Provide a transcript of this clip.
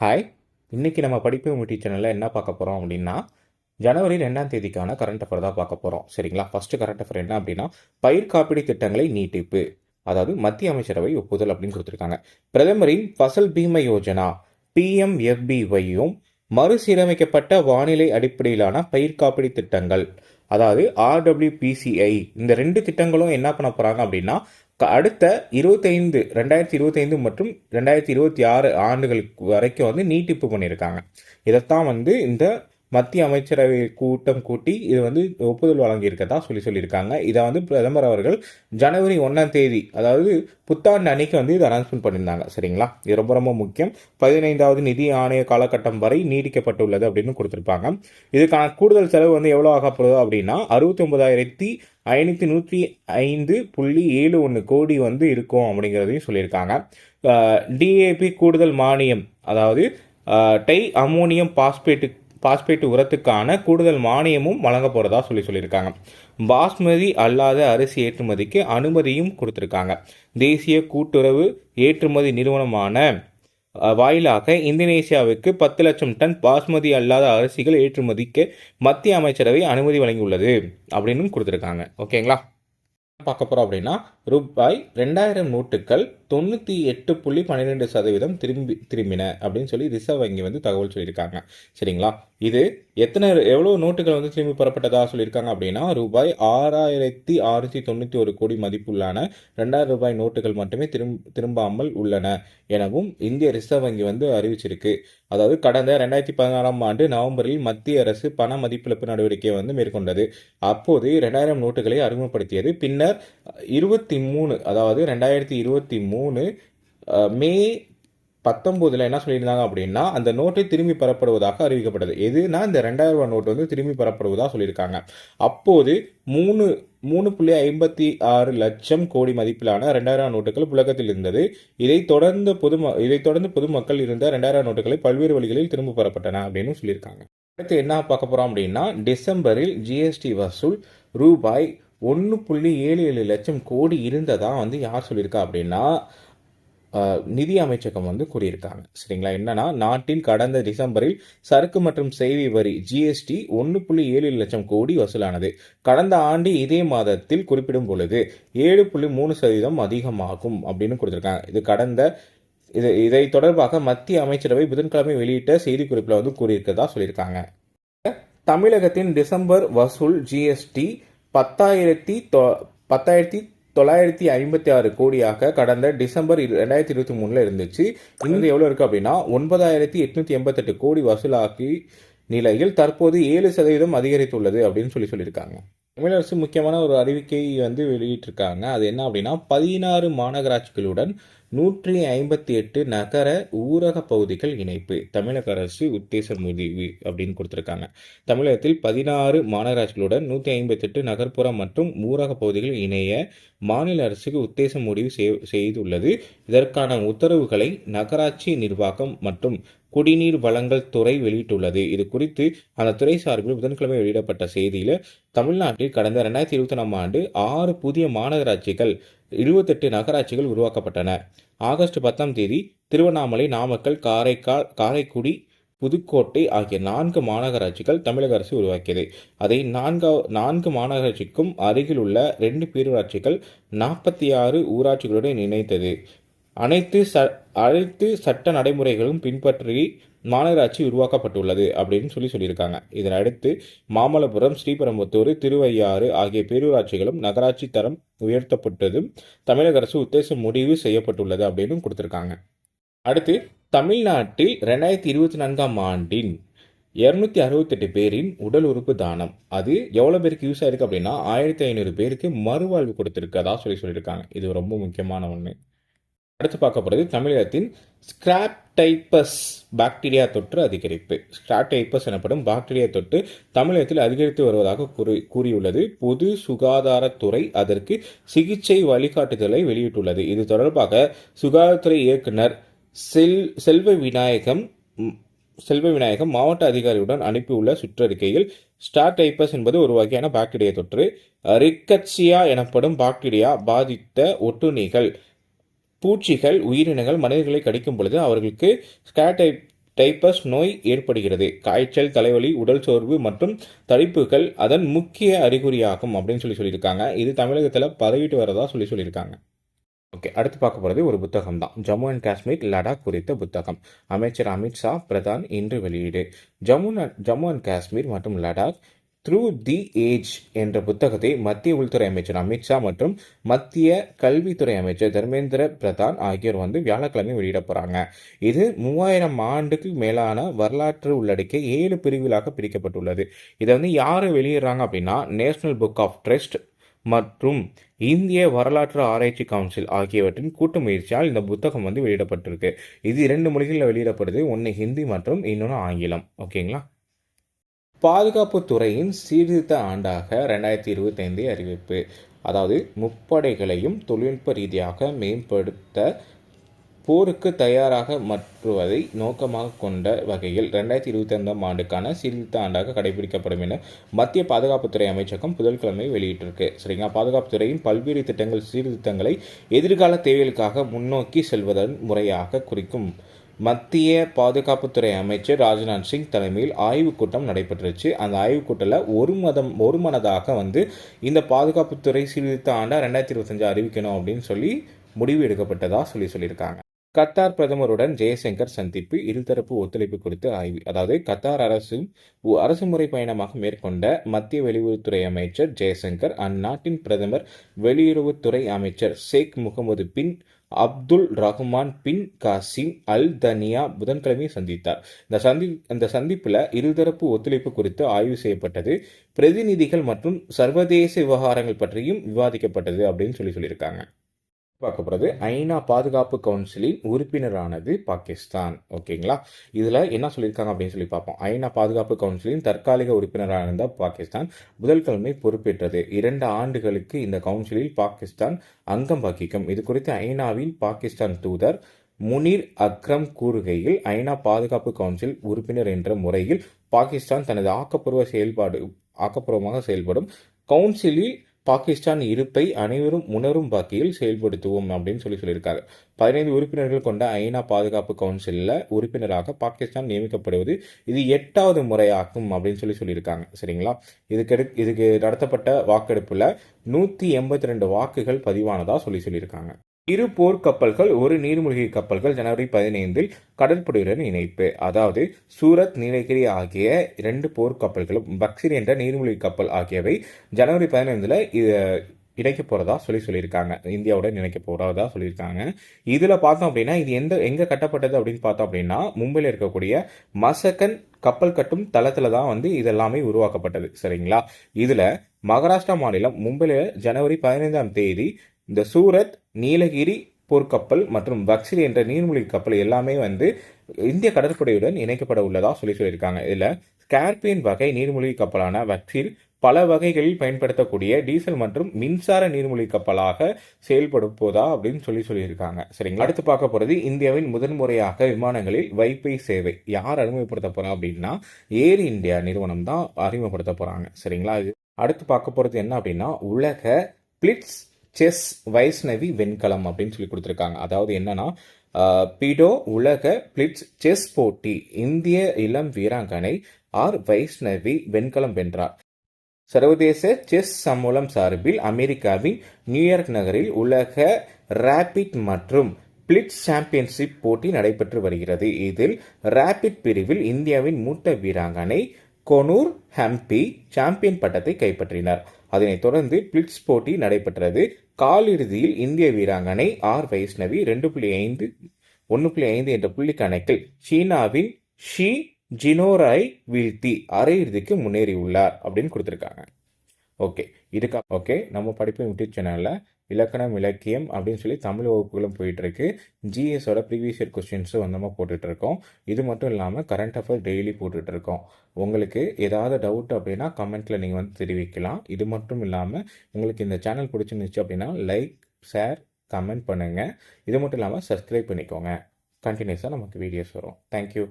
Hi இன்றைக்கி நம்ம படிப்பு முட்டி சேனலில் என்ன பார்க்க போகிறோம் அப்படின்னா ஜனவரி ரெண்டாம் தேதிக்கான கரண்ட் அஃபேர் தான் பார்க்க போகிறோம் சரிங்களா? ஃபஸ்ட்டு கரண்ட் அஃபேர் என்ன அப்படின்னா பயிர் காப்பீடு திட்டங்களை நீட்டிப்பு. அதாவது மத்திய அமைச்சரவை ஒப்புதல் அப்படின்னு கொடுத்துருக்காங்க. பிரதமரின் ஃபசல் பீம யோஜனா பிஎம்எஃபிஒய்யும் மறுசீரமைக்கப்பட்ட வானிலை அடிப்படையிலான பயிர் காப்பீடு திட்டங்கள் அதாவது ஆர்டபிள்யூபிசிஐ இந்த ரெண்டு திட்டங்களும் என்ன பண்ண போகிறாங்க அப்படின்னா அடுத்த இருபத்தைந்து ரெண்டாயிரத்தி இருபத்தைந்து மற்றும் ரெண்டாயிரத்தி இருபத்தி ஆறு ஆண்டுகளுக்கு வரைக்கும் வந்து நீட்டிப்பு பண்ணியிருக்காங்க. இதைத்தான் வந்து இந்த மத்திய அமைச்சரவை கூட்டம் கூட்டி இது வந்து ஒப்புதல் வழங்கியிருக்கதா சொல்லி சொல்லியிருக்காங்க. இதை வந்து பிரதமர் அவர்கள் ஜனவரி ஒன்றாம் தேதி அதாவது புத்தாண்டு அன்னைக்கு வந்து இது அனௌன்ஸ்மெண்ட் பண்ணியிருந்தாங்க. சரிங்களா? இது ரொம்ப ரொம்ப முக்கியம். பதினைந்தாவது நிதி ஆணைய காலகட்டம் வரை நீடிக்கப்பட்டுள்ளது அப்படின்னு கொடுத்துருப்பாங்க. இதுக்கான கூடுதல் செலவு வந்து எவ்வளோ ஆகப்படுது அப்படின்னா அறுபத்தி ஒன்பதாயிரத்தி ஐநூற்றி நூற்றி ஐந்து புள்ளி ஏழு ஒன்று கோடி வந்து இருக்கும் அப்படிங்கிறதையும் சொல்லியிருக்காங்க. டிஏபி கூடுதல் மானியம் அதாவது டை அமோனியம் பாஸ்பேட்டு பாஸ்பேட் உரத்துக்கான கூடுதல் மானியமும் வழங்க போகிறதா சொல்லி சொல்லியிருக்காங்க. பாஸ்மதி அல்லாத அரிசி ஏற்றுமதிக்கு அனுமதியும் கொடுத்துருக்காங்க. தேசிய கூட்டுறவு ஏற்றுமதி நிறுவனமான வாயிலாக இந்தோனேசியாவுக்கு பத்து லட்சம் டன் பாஸ்மதி அல்லாத அரிசிகள் ஏற்றுமதிக்கு மத்திய அமைச்சரவை அனுமதி வழங்கியுள்ளது அப்படின்னு கொடுத்துருக்காங்க. ஓகேங்களா? பார்க்க போகிறோம் அப்படின்னா ரூபாய் ரெண்டாயிரம் நோட்டுகள் தொண்ணூற்றி எட்டு புள்ளி பன்னிரெண்டு சதவீதம் திரும்பி திரும்பின அப்படின்னு சொல்லி ரிசர்வ் வங்கி வந்து தகவல் சொல்லியிருக்காங்க. சரிங்களா? இது எத்தனை எவ்வளோ நோட்டுகள் வந்து திரும்பி பெறப்பட்டதாக சொல்லியிருக்காங்க அப்படின்னா ரூபாய் ஆறாயிரத்தி ஆறுநூற்றி தொண்ணூற்றி ஒரு கோடி மதிப்புள்ளான ரெண்டாயிரம் ரூபாய் நோட்டுகள் மட்டுமே திரும் திரும்பாமல் உள்ளன எனவும் இந்திய ரிசர்வ் வங்கி வந்து அறிவிச்சிருக்கு. அதாவது கடந்த ரெண்டாயிரத்தி பதினாறாம் ஆண்டு நவம்பரில் மத்திய அரசு பண மதிப்பிழப்பு நடவடிக்கையை வந்து மேற்கொண்டது. அப்போது ரெண்டாயிரம் நோட்டுகளை அறிமுகப்படுத்தியது. பின்னர் இருபத்தி மூணு அதாவது ரெண்டாயிரத்தி இருபத்தி மூணு மூணு மே பத்தொம்போதில் என்ன சொல்லியிருந்தாங்க அப்படின்னா அந்த நோட்டை திரும்பி பெறப்படுவதாக அறிவிக்கப்பட்டது. எதுனா இந்த ரெண்டாயிரம் ரூபாய் நோட்டு வந்து திரும்பி பெறப்படுவதாக சொல்லியிருக்காங்க. அப்போது மூணு மூணு புள்ளி ஐம்பத்தி ஆறு லட்சம் கோடி மதிப்பிலான ரெண்டாயிரம் நோட்டுகள் புழக்கத்தில் இருந்தது. இதை தொடர்ந்து பொதும இதை தொடர்ந்து பொதுமக்கள் இருந்த ரெண்டாயிரம் நோட்டுகளை பல்வேறு வழிகளில் திரும்ப பெறப்பட்டன அப்படின்னு சொல்லியிருக்காங்க. அடுத்து என்ன பார்க்க போகிறோம் அப்படின்னா டிசம்பரில் ஜிஎஸ்டி வசூல் ரூபாய் ஒன்று புள்ளி ஏழு ஏழு லட்சம் கோடி இருந்ததாக வந்து யார் சொல்லியிருக்கா அப்படின்னா நிதி அமைச்சகம் வந்து கூறியிருக்காங்க. சரிங்களா? என்னன்னா நாட்டில் கடந்த டிசம்பரில் சரக்கு மற்றும் சேவை வரி ஜிஎஸ்டி ஒன்று புள்ளி ஏழு லட்சம் கோடி வசூலானது. கடந்த ஆண்டு இதே மாதத்தில் குறிப்பிடும் பொழுது ஏழு புள்ளி மூணு சதவீதம் அதிகமாகும் அப்படின்னு கொடுத்துருக்காங்க. இது கடந்த இது இதை தொடர்பாக மத்திய அமைச்சரவை புதன்கிழமை வெளியிட்ட செய்திக்குறிப்பில் வந்து கூறியிருக்கிறதா சொல்லியிருக்காங்க. தமிழகத்தின் டிசம்பர் வசூல் ஜிஎஸ்டி பத்தாயிரத்தி தொ- பத்தாயிரத்தி தொள்ளாயிரத்தி ஐம்பத்தி ஆறு கோடியாக கடந்த டிசம்பர் ரெண்டாயிரத்தி இருபத்தி மூணில் இருந்துச்சு. இன்னும் எவ்வளோ இருக்குது அப்படின்னா ஒன்பதாயிரத்தி எட்நூத்தி எண்பத்தெட்டு கோடி வசூலாக்கி நிலையில் தற்போது ஏழு சதவீதம் அதிகரித்துள்ளது அப்படின்னு சொல்லி சொல்லியிருக்காங்க. தமிழக அரசு முக்கியமான ஒரு அறிவிக்கை வந்து வெளியிட்டிருக்காங்க. அது என்ன அப்படின்னா பதினாறு மாநகராட்சிகளுடன் நூற்றி ஐம்பத்தி எட்டு நகர ஊரக பகுதிகள் இணைப்பு. தமிழக அரசு உத்தேச முடிவு அப்படின்னு கொடுத்துருக்காங்க. தமிழகத்தில் பதினாறு மாநகராட்சிகளுடன் நூற்றி ஐம்பத்தெட்டு நகர்ப்புற மற்றும் ஊரக பகுதிகள் இணைய மாநில அரசுக்கு உத்தேச முடிவு செய்- செய்துள்ளது. இதற்கான உத்தரவுகளை நகராட்சி நிர்வாகம் மற்றும் குடிநீர் வழங்கல் துறை வெளியிட்டுள்ளது. இது குறித்து அந்த துறை சார்பில் புதன்கிழமை வெளியிடப்பட்ட செய்தியில் தமிழ்நாட்டில் கடந்த ரெண்டாயிரத்தி இருபத்தி ஒன்றாம் ஆண்டு ஆறு புதிய மாநகராட்சிகள் இருபத்தெட்டு நகராட்சிகள் உருவாக்கப்பட்டன. ஆகஸ்ட் பத்தாம் தேதி திருவண்ணாமலை நாமக்கல் காரைக்கால் காரைக்குடி புதுக்கோட்டை ஆகிய நான்கு மாநகராட்சிகள் தமிழக அரசு உருவாக்கியது. அதை நான்கா நான்கு மாநகராட்சிக்கும் அருகில் உள்ள ரெண்டு பேரூராட்சிகள் நாற்பத்தி ஆறு ஊராட்சிகளுடன் இணைத்தது. அனைத்து ச அனைத்து சட்ட நடைமுறைகளும் பின்பற்றி மாநகராட்சி உருவாக்கப்பட்டுள்ளது அப்படின்னு சொல்லி சொல்லியிருக்காங்க. இதனை அடுத்து மாமல்லபுரம் ஸ்ரீபெரும்புத்தூர் திருவையாறு ஆகிய பேரூராட்சிகளும் நகராட்சி தரம் உயர்த்தப்பட்டதும் தமிழக அரசு உத்தேசம் முடிவு செய்யப்பட்டுள்ளது அப்படின்னு கொடுத்துருக்காங்க. அடுத்து தமிழ்நாட்டில் ரெண்டாயிரத்தி இருபத்தி நான்காம் ஆண்டின் இரநூத்தி அறுபத்தெட்டு பேரின் உடல் உறுப்பு தானம். அது எவ்வளோ பேருக்கு யூஸ் ஆயிருக்கு அப்படின்னா ஆயிரத்தி ஐநூறு பேருக்கு மறுவாழ்வு கொடுத்துருக்கதா சொல்லி சொல்லியிருக்காங்க. இது ரொம்ப முக்கியமான ஒன்று அடுத்து பார்க்க போகிறது தமிழகத்தின் ஸ்கிராப் டைப்பஸ் பாக்டீரியா தொற்று அதிகரிப்பு. ஸ்கிராப் டைப்பஸ் எனப்படும் பாக்டீரியா தொற்று தமிழகத்தில் அதிகரித்து வருவதாக கூறி கூறியுள்ளது. பொது சுகாதாரத்துறை அதற்கு சிகிச்சை வழிகாட்டுதலை வெளியிட்டுள்ளது. இது தொடர்பாக சுகாதாரத்துறை இயக்குனர் செல் செல்வ விநாயகம் செல்வ விநாயகம் மாவட்ட அதிகாரியுடன் அனுப்பியுள்ள சுற்றறிக்கையில் ஸ்டார் டைப்பஸ் என்பது ஒரு வகையான பாக்டீரியா தொற்று. ரிக்கட்சியா எனப்படும் பாக்டீரியா பாதித்த ஒட்டுண்ணிகள். பூச்சிகள் உயிரினங்கள் மனிதர்களை கடிக்கும் பொழுது அவர்களுக்கு ஸ்கேட்டை டைப்பஸ் நோய் ஏற்படுகிறது. காய்ச்சல் தலைவலி உடல் சோர்வு மற்றும் தடிப்புகள் அதன் முக்கிய அறிகுறியாகும் அப்படின்னு சொல்லி சொல்லியிருக்காங்க. இது தமிழகத்தில் பதவிட்டு வரதா சொல்லி சொல்லியிருக்காங்க. ஓகே அடுத்து பார்க்க போகிறது ஒரு புத்தகம் தான். ஜம்மு அண்ட் காஷ்மீர் லடாக் குறித்த புத்தகம். அமைச்சர் அமித்ஷா பிரதான் இன்று வெளியீடு. ஜம்மு அண்ட் ஜம்மு அண்ட் காஷ்மீர் மற்றும் லடாக் த்ரூ தி ஏஜ் என்ற புத்தகத்தை மத்திய உள்துறை அமைச்சர் அமித்ஷா மற்றும் மத்திய கல்வித்துறை அமைச்சர் தர்மேந்திர பிரதான் ஆகியோர் வந்து வியாழக்கிழமை வெளியிட போகிறாங்க இது மூவாயிரம் ஆண்டுக்கு மேலான வரலாற்று உள்ளடக்கிய ஏழு பிரிவுகளாக பிரிக்கப்பட்டுள்ளது. இதை வந்து யார் வெளியிடுறாங்க அப்படின்னா நேஷனல் புக் ஆஃப் ட்ரஸ்ட் மற்றும் இந்திய வரலாற்று ஆராய்ச்சி கவுன்சில் ஆகியவற்றின் கூட்டு முயற்சியால் இந்த புத்தகம் வந்து வெளியிடப்பட்டிருக்கு. இது இரண்டு மொழிகளில் வெளியிடப்படுது ஒன்று ஹிந்தி மற்றும் இன்னொன்று ஆங்கிலம். ஓகேங்களா? பாதுகாப்பு துறையின் சீர்திருத்த ஆண்டாக ரெண்டாயிரத்தி இருபத்தைந்து அறிவிப்பு. அதாவது முப்படைகளையும் தொழில்நுட்ப ரீதியாக மேம்படுத்த போருக்கு தயாராக மாற்றுவதை நோக்கமாக கொண்ட வகையில் ரெண்டாயிரத்தி இருபத்தி ஐந்தாம் ஆண்டுக்கான சீர்திருத்த ஆண்டாக கடைபிடிக்கப்படும் என மத்திய பாதுகாப்புத்துறை அமைச்சகம் புதன்கிழமை வெளியிட்டிருக்கு. சரிங்களா? பாதுகாப்புத்துறையின் பல்வேறு திட்டங்கள் சீர்திருத்தங்களை எதிர்கால தேவைகளுக்காக முன்னோக்கி செல்வதன் முறையாக குறிக்கும் மத்திய பாதுகாப்புத்துறை அமைச்சர் ராஜ்நாத் சிங் தலைமையில் ஆய்வுக் கூட்டம் நடைபெற்றுச்சு. அந்த ஆய்வுக் கூட்டத்தில் ஒரு மதம் ஒரு மனதாக வந்து இந்த பாதுகாப்புத்துறை சீர்திருத்த ஆண்டாக ரெண்டாயிரத்தி இருபத்தஞ்சு அறிவிக்கணும் அப்படின்னு சொல்லி முடிவு எடுக்கப்பட்டதாக சொல்லி சொல்லியிருக்காங்க. கத்தார் பிரதமருடன் ஜெயசங்கர் சந்திப்பு இருதரப்பு ஒத்துழைப்பு குறித்து ஆய்வு. அதாவது கத்தார் அரசு அரசு முறை பயணமாக மேற்கொண்ட மத்திய வெளியுறவுத்துறை அமைச்சர் ஜெயசங்கர் அந்நாட்டின் பிரதமர் வெளியுறவுத்துறை அமைச்சர் ஷேக் முகமது பின் அப்துல் ரஹ்மான் பின் காசிம் அல் தனியா புதன்கிழமை சந்தித்தார். இந்த சந்தி அந்த சந்திப்பில் இருதரப்பு ஒத்துழைப்பு குறித்து ஆய்வு செய்யப்பட்டது. பிரதிநிதிகள் மற்றும் சர்வதேச விவகாரங்கள் பற்றியும் விவாதிக்கப்பட்டது அப்படின்னு சொல்லி சொல்லியிருக்காங்க. பார்க்க போகிறது ஐநா பாதுகாப்பு கவுன்சிலின் உறுப்பினரானது பாகிஸ்தான். ஓகேங்களா? இதில் என்ன சொல்லியிருக்காங்க அப்படின்னு சொல்லி பார்ப்போம். ஐநா பாதுகாப்பு கவுன்சிலின் தற்காலிக உறுப்பினராக இருந்த பாகிஸ்தான் முதல்கிழமை பொறுப்பேற்றது. இரண்டு ஆண்டுகளுக்கு இந்த கவுன்சிலில் பாகிஸ்தான் அங்கம் வகிக்கும். இது குறித்து ஐநாவின் பாகிஸ்தான் தூதர் முனீர் அக்ரம் கூறுகையில் ஐநா பாதுகாப்பு கவுன்சில் உறுப்பினர் என்ற முறையில் பாகிஸ்தான் தனது ஆக்கப்பூர்வ செயல்பாடு ஆக்கப்பூர்வமாக செயல்படும் கவுன்சிலில் பாகிஸ்தான் இருப்பை அனைவரும் உணரும் வகையில் செயல்படுத்துவோம் அப்படின்னு சொல்லி சொல்லியிருக்காங்க பதினைந்து உறுப்பினர்கள் கொண்ட ஐநா பாதுகாப்பு கவுன்சிலில் உறுப்பினராக பாகிஸ்தான் நியமிக்கப்படுவது இது எட்டாவது முறையாகும் அப்படின்னு சொல்லி சொல்லியிருக்காங்க. சரிங்களா? இதுக்கு இதுக்கு நடத்தப்பட்ட வாக்கெடுப்பில் நூற்றி எண்பத்தி ரெண்டு வாக்குகள் பதிவானதாக சொல்லி சொல்லியிருக்காங்க. இரு போர்க்கப்பல்கள் ஒரு நீர்மூழ்கி கப்பல்கள் ஜனவரி பதினைந்தில் கடற்படையுடன் இணைப்பு. அதாவது சூரத் நீலகிரி ஆகிய இரண்டு போர்க்கப்பல்களும் பக்சிர் என்ற நீர்மூழ்கி கப்பல் ஆகியவை ஜனவரி பதினைந்தில் இது இணைக்க போகிறதா சொல்லி சொல்லியிருக்காங்க. இந்தியாவுடன் இணைக்க போகிறதா சொல்லியிருக்காங்க. இதில் பார்த்தோம் அப்படின்னா இது எந்த எங்கே கட்டப்பட்டது அப்படின்னு பார்த்தோம் அப்படின்னா மும்பையில் இருக்கக்கூடிய மசக்கன் கப்பல் கட்டும் தளத்தில் தான் வந்து இதெல்லாமே உருவாக்கப்பட்டது. சரிங்களா? இதில் மகாராஷ்டிரா மாநிலம் மும்பையில் ஜனவரி பதினைந்தாம் தேதி இந்த சூரத் நீலகிரி போர்க்கப்பல் மற்றும் பக்சில் என்ற நீர்மூழ்கி கப்பல் எல்லாமே வந்து இந்திய கடற்படையுடன் இணைக்கப்பட உள்ளதாக சொல்லி சொல்லியிருக்காங்க. இதில் ஸ்கார்பியன் வகை நீர்மூழ்கி கப்பலான வக்சில் பல வகைகளில் பயன்படுத்தக்கூடிய டீசல் மற்றும் மின்சார நீர்மூழ்கி கப்பலாக செயல்படுப்போதா அப்படின்னு சொல்லி சொல்லியிருக்காங்க. சரிங்களா? அடுத்து பார்க்க போகிறது இந்தியாவின் முதன்முறையாக விமானங்களில் வைஃபை சேவை. யார் அறிமுகப்படுத்த போகிறா அப்படின்னா ஏர் இந்தியா நிறுவனம் தான் அறிமுகப்படுத்த போகிறாங்க சரிங்களா? இது அடுத்து பார்க்க போகிறது என்ன அப்படின்னா உலக பிளிட்ஸ் செஸ் வைஷ்ணவி வெண்கலம் அப்படின்னு சொல்லி கொடுத்துருக்காங்க. அதாவது என்னன்னா பிடோ உலக பிளிட்ஸ் செஸ் போட்டி இந்திய இளம் வீராங்கனை ஆர் வைஷ்ணவி வெண்கலம் வென்றார். சர்வதேச செஸ் சமூலம் சார்பில் அமெரிக்காவின் நியூயார்க் நகரில் உலக ரேபிட் மற்றும் பிளிட்ஸ் சாம்பியன்ஷிப் போட்டி நடைபெற்று வருகிறது. இதில் ரேபிட் பிரிவில் இந்தியாவின் மூத்த வீராங்கனை கொனூர் ஹம்பி சாம்பியன் பட்டத்தை கைப்பற்றினார். அதனைத் தொடர்ந்து பிளிட்ஸ் போட்டி நடைபெற்றது காலிறுதியில் இந்திய வீராங்கனை ஆர் வைஷ்ணவி ரெண்டு புள்ளி ஐந்து ஒன்று புள்ளி ஐந்து என்ற புள்ளி கணக்கில் சீனாவின் ஷி ஜினோராய் வீழ்த்தி அரையிறுதிக்கு முன்னேறியுள்ளார் அப்படின்னு கொடுத்துருக்காங்க. ஓகே இதுக்கா ஓகே நம்ம படிப்பு யூடியூப் சேனலில் இலக்கணம் இலக்கியம் அப்படின்னு சொல்லி தமிழ் வகுப்புகளும் போயிட்டுருக்கு. ஜிஎஸோட ப்ரீவியஸ் இயர் கொஸ்டின்ஸும் வந்தமாக போட்டுட்ருக்கோம் இது மட்டும் இல்லாமல் கரண்ட் அஃபேர் டெய்லி போட்டுட்ருக்கோம் உங்களுக்கு ஏதாவது டவுட் அப்படின்னா கமெண்ட்டில் நீங்கள் வந்து தெரிவிக்கலாம். இது மட்டும் இல்லாமல் உங்களுக்கு இந்த சேனல் பிடிச்சிருந்துச்சு அப்படின்னா லைக் ஷேர் கமெண்ட் பண்ணுங்கள் இது மட்டும் இல்லாமல் சப்ஸ்கிரைப் பண்ணிக்கோங்க. கண்டினியூஸாக நமக்கு வீடியோஸ் வரும். தேங்க்யூ